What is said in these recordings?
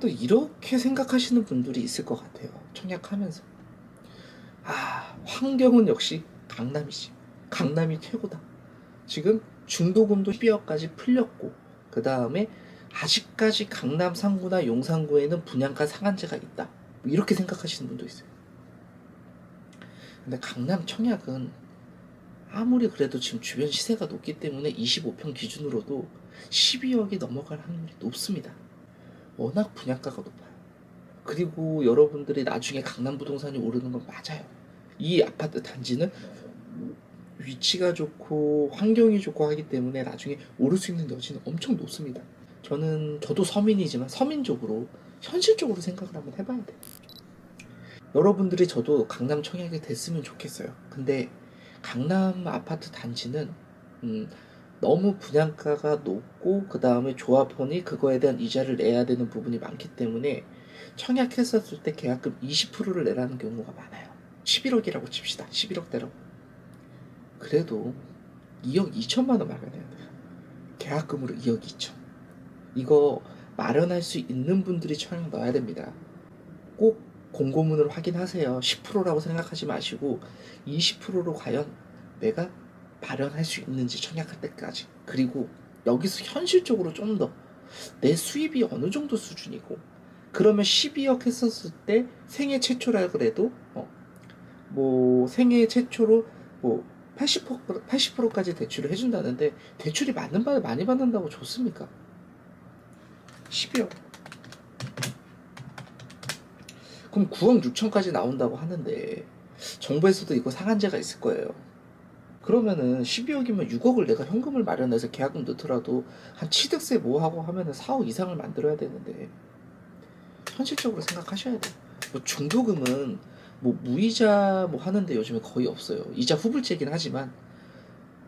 또 이렇게 생각하시는 분들이 있을 것 같아요. 청약하면서. 아, 환경은 역시 강남이지. 강남이 최고다. 지금 중도금도 12억까지 풀렸고, 그 다음에 아직까지 강남 상구나 용산구에는 분양가 상한제가 있다. 뭐 이렇게 생각하시는 분도 있어요. 근데 강남 청약은 아무리 그래도 지금 주변 시세가 높기 때문에 25평 기준으로도 12억이 넘어갈 확률이 높습니다. 워낙 분양가가 높아요. 그리고 여러분들이 나중에 강남 부동산이 오르는 건 맞아요. 이 아파트 단지는 위치가 좋고 환경이 좋고 하기 때문에 나중에 오를 수 있는 여지는 엄청 높습니다. 저는 저도 서민이지만 서민적으로 현실적으로 생각을 한번 해봐야 돼요. 여러분들이 저도 강남 청약이 됐으면 좋겠어요. 근데 강남 아파트 단지는 음, 너무 분양가가 높고 그 다음에 조합원이 그거에 대한 이자를 내야 되는 부분이 많기 때문에 청약했었을 때 계약금 20%를 내라는 경우가 많아요. 11억이라고 칩시다. 11억대로. 그래도 2억 2천만 원 마련해야 돼요. 계약금으로 2억 2천. 이거 마련할 수 있는 분들이 청약 넣어야 됩니다. 꼭 공고문을 확인하세요. 10%라고 생각하지 마시고 20%로 과연 내가 발현할 수 있는지 청약할 때까지 그리고 여기서 현실적으로 좀 더 내 수입이 어느 정도 수준이고 그러면 12억 했었을 때 생애 최초라 그래도 어, 뭐 생애 최초로 뭐 80%, 80%까지 대출을 해준다는데 대출이 많은 바 많이 받는다고 좋습니까? 12억 그럼 9억 6천까지 나온다고 하는데 정부에서도 이거 상한제가 있을 거예요. 그러면은 12억이면 6억을 내가 현금을 마련해서 계약금 넣더라도 한 취득세 뭐 하고 하면은 4억 이상을 만들어야 되는데 현실적으로 생각하셔야 돼요. 뭐 중도금은 뭐 무이자 뭐 하는데 요즘에 거의 없어요. 이자 후불제긴 하지만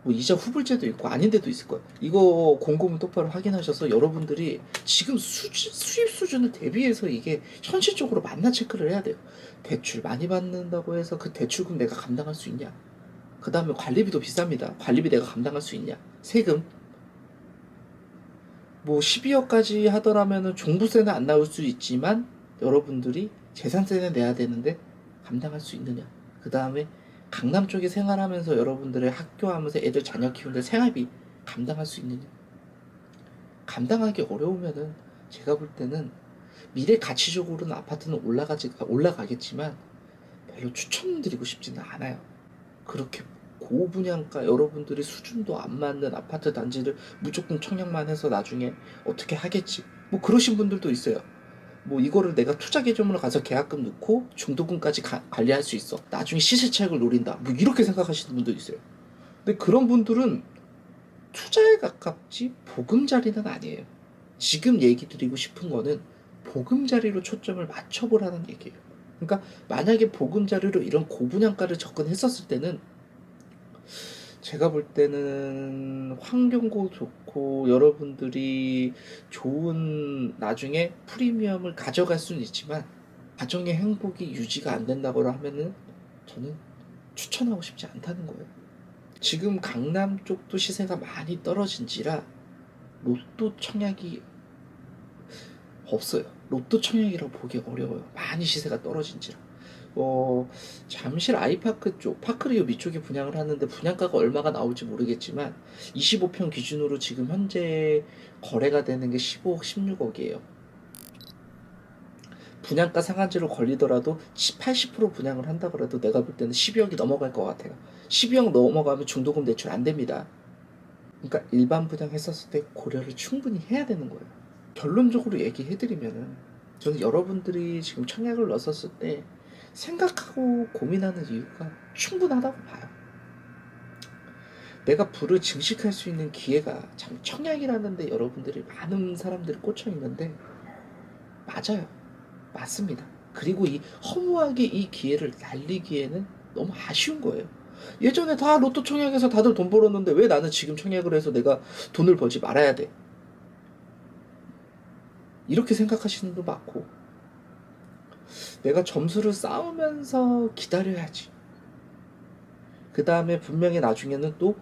뭐 이자 후불제도 있고 아닌 데도 있을 거예요. 이거 공고문 똑바로 확인하셔서 여러분들이 지금 수준, 수입 수준을 대비해서 이게 현실적으로 맞나 체크를 해야 돼요. 대출 많이 받는다고 해서 그 대출금 내가 감당할 수 있냐? 그 다음에 관리비도 비쌉니다. 관리비 내가 감당할 수 있냐? 세금. 뭐 12억까지 하더라면은 종부세는 안 나올 수 있지만 여러분들이 재산세는 내야 되는데 감당할 수 있느냐? 그 다음에 강남 쪽에 생활하면서 여러분들의 학교하면서 애들 자녀 키우는데 생활비 감당할 수 있느냐? 감당하기 어려우면은 제가 볼 때는 미래 가치적으로는 아파트는 올라가지 올라가겠지만 별로 추천드리고 싶지는 않아요. 그렇게 고분양가 여러분들이 수준도 안 맞는 아파트 단지를 무조건 청약만 해서 나중에 어떻게 하겠지. 뭐 그러신 분들도 있어요. 뭐 이거를 내가 투자 계정으로 가서 계약금 넣고 중도금까지 가- 관리할 수 있어. 나중에 시세 차익을 노린다. 뭐 이렇게 생각하시는 분도 있어요. 근데 그런 분들은 투자에 가깝지 보금자리는 아니에요. 지금 얘기 드리고 싶은 거는 보금자리로 초점을 맞춰보라는 얘기예요. 그러니까 만약에 보금자리로 이런 고분양가를 접근했었을 때는 제가 볼 때는 환경도 좋고 여러분들이 좋은 나중에 프리미엄을 가져갈 수는 있지만 가정의 행복이 유지가 안 된다고 하면은 저는 추천하고 싶지 않다는 거예요. 지금 강남 쪽도 시세가 많이 떨어진지라 로또 청약이 없어요. 로또 청약이라고 보기 어려워요. 많이 시세가 떨어진지라. 어, 잠실 아이파크 쪽, 파크리오 위쪽에 분양을 하는데 분양가가 얼마가 나올지 모르겠지만 25평 기준으로 지금 현재 거래가 되는 게 15억, 16억이에요. 분양가 상한제로 걸리더라도 80% 분양을 한다 그래도 내가 볼 때는 12억이 넘어갈 것 같아요. 12억 넘어가면 중도금 대출 안 됩니다. 그러니까 일반 분양했었을 때 고려를 충분히 해야 되는 거예요. 결론적으로 얘기해드리면은 저는 여러분들이 지금 청약을 넣었을 때 생각하고 고민하는 이유가 충분하다고 봐요. 내가 불을 증식할 수 있는 기회가 참 청약이라는데 여러분들이 많은 사람들이 꽂혀 있는데 맞아요. 맞습니다. 그리고 이 허무하게 이 기회를 날리기에는 너무 아쉬운 거예요. 예전에 다 로또 청약해서 다들 돈 벌었는데 왜 나는 지금 청약을 해서 내가 돈을 벌지 말아야 돼? 이렇게 생각하시는 분도 많고 내가 점수를 쌓으면서 기다려야지. 그 다음에 분명히 나중에는 또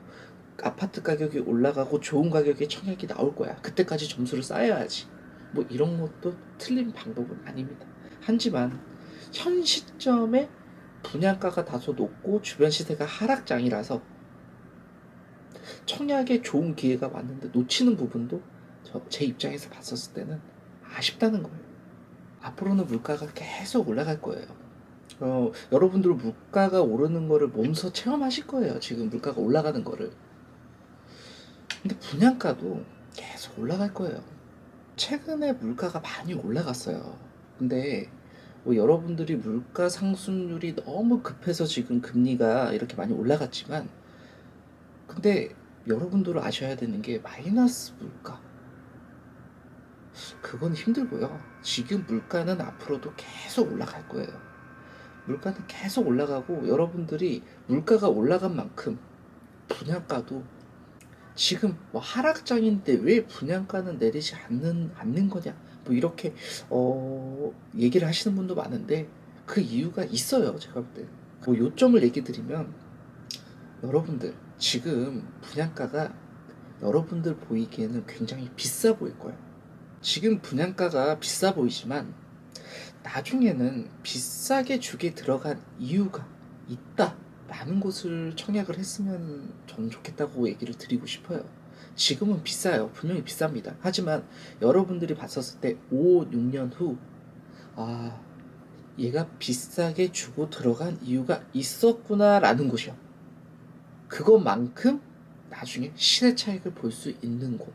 아파트 가격이 올라가고 좋은 가격에 청약이 나올 거야. 그때까지 점수를 쌓아야지. 뭐 이런 것도 틀린 방법은 아닙니다. 하지만 현 시점에 분양가가 다소 높고 주변 시세가 하락장이라서 청약에 좋은 기회가 왔는데 놓치는 부분도 저제 입장에서 봤었을 때는 아쉽다는 거예요. 앞으로는 물가가 계속 올라갈 거예요. 어, 여러분들 물가가 오르는 거를 몸소 체험하실 거예요. 지금 물가가 올라가는 거를. 근데 분양가도 계속 올라갈 거예요. 최근에 물가가 많이 올라갔어요. 근데 뭐 여러분들이 물가 상승률이 너무 급해서 지금 금리가 이렇게 많이 올라갔지만 근데 여러분들은 아셔야 되는 게 마이너스 물가 그건 힘들고요. 지금 물가는 앞으로도 계속 올라갈 거예요. 물가는 계속 올라가고 여러분들이 물가가 올라간 만큼 분양가도 지금 뭐 하락장인데 왜 분양가는 내리지 않는 않는 거냐 뭐 이렇게 어 얘기를 하시는 분도 많은데 그 이유가 있어요 제가 볼 때. 뭐 요점을 얘기 드리면 여러분들 지금 분양가가 여러분들 보이기에는 굉장히 비싸 보일 거예요. 지금 분양가가 비싸 보이지만 나중에는 비싸게 주게 들어간 이유가 있다 라는 것을 청약을 했으면 저는 좋겠다고 얘기를 드리고 싶어요. 지금은 비싸요. 분명히 비쌉니다. 하지만 여러분들이 봤었을 때 5, 6년 후, 아, 얘가 비싸게 주고 들어간 이유가 있었구나라는 곳이요. 그것만큼 나중에 시세 차익을 볼 수 있는 곳.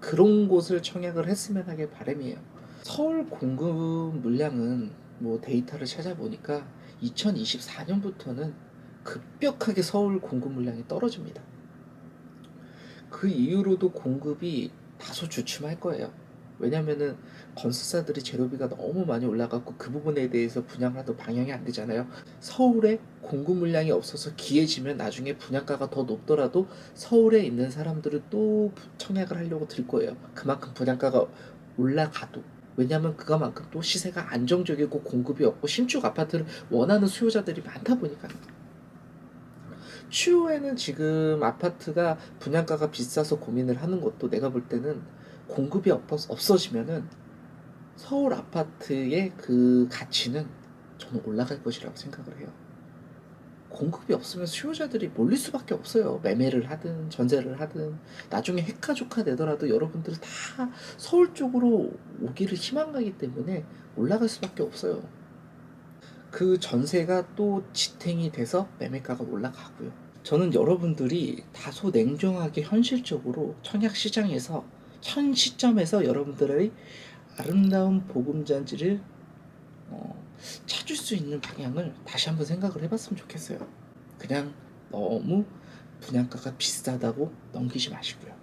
그런 곳을 청약을 했으면 하길 바람이에요. 서울 공급 물량은 뭐 데이터를 찾아보니까 2024년부터는 급격하게 서울 공급 물량이 떨어집니다. 그 이후로도 공급이 다소 주춤할 거예요. 왜냐면은 건설사들이 재료비가 너무 많이 올라갔고 그 부분에 대해서 분양하도 방영이 안 되잖아요. 서울에 공급 물량이 없어서 기해지면 나중에 분양가가 더 높더라도 서울에 있는 사람들은 또 청약을 하려고 들 거예요. 그만큼 분양가가 올라가도 왜냐하면 그거만큼 또 시세가 안정적이고 공급이 없고 신축 아파트를 원하는 수요자들이 많다 보니까 추후에는 지금 아파트가 분양가가 비싸서 고민을 하는 것도 내가 볼 때는 공급이 없어, 없어지면은 서울 아파트의 그 가치는 저는 올라갈 것이라고 생각을 해요. 공급이 없으면 수요자들이 몰릴 수밖에 없어요. 매매를 하든 전세를 하든 나중에 핵가족화 되더라도 여러분들이 다 서울 쪽으로 오기를 희망하기 때문에 올라갈 수밖에 없어요. 그 전세가 또 지탱이 돼서 매매가가 올라가고요. 저는 여러분들이 다소 냉정하게 현실적으로 청약 시장에서 현 시점에서 여러분들의 아름다운 보금잔치를 어, 찾을 수 있는 방향을 다시 한번 생각을 해봤으면 좋겠어요. 그냥 너무 분양가가 비싸다고 넘기지 마시고요.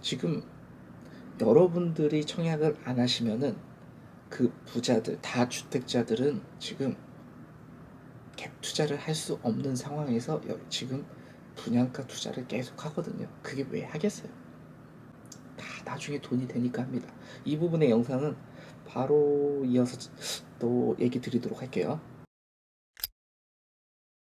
지금 여러분들이 청약을 안 하시면은 그 부자들, 다 주택자들은 지금 갭 투자를 할 수 없는 상황에서 여- 지금 분양가 투자를 계속 하거든요. 그게 왜 하겠어요? 다 나중에 돈이 되니까 합니다. 이 부분의 영상은 바로 이어서 또 얘기 드리도록 할게요.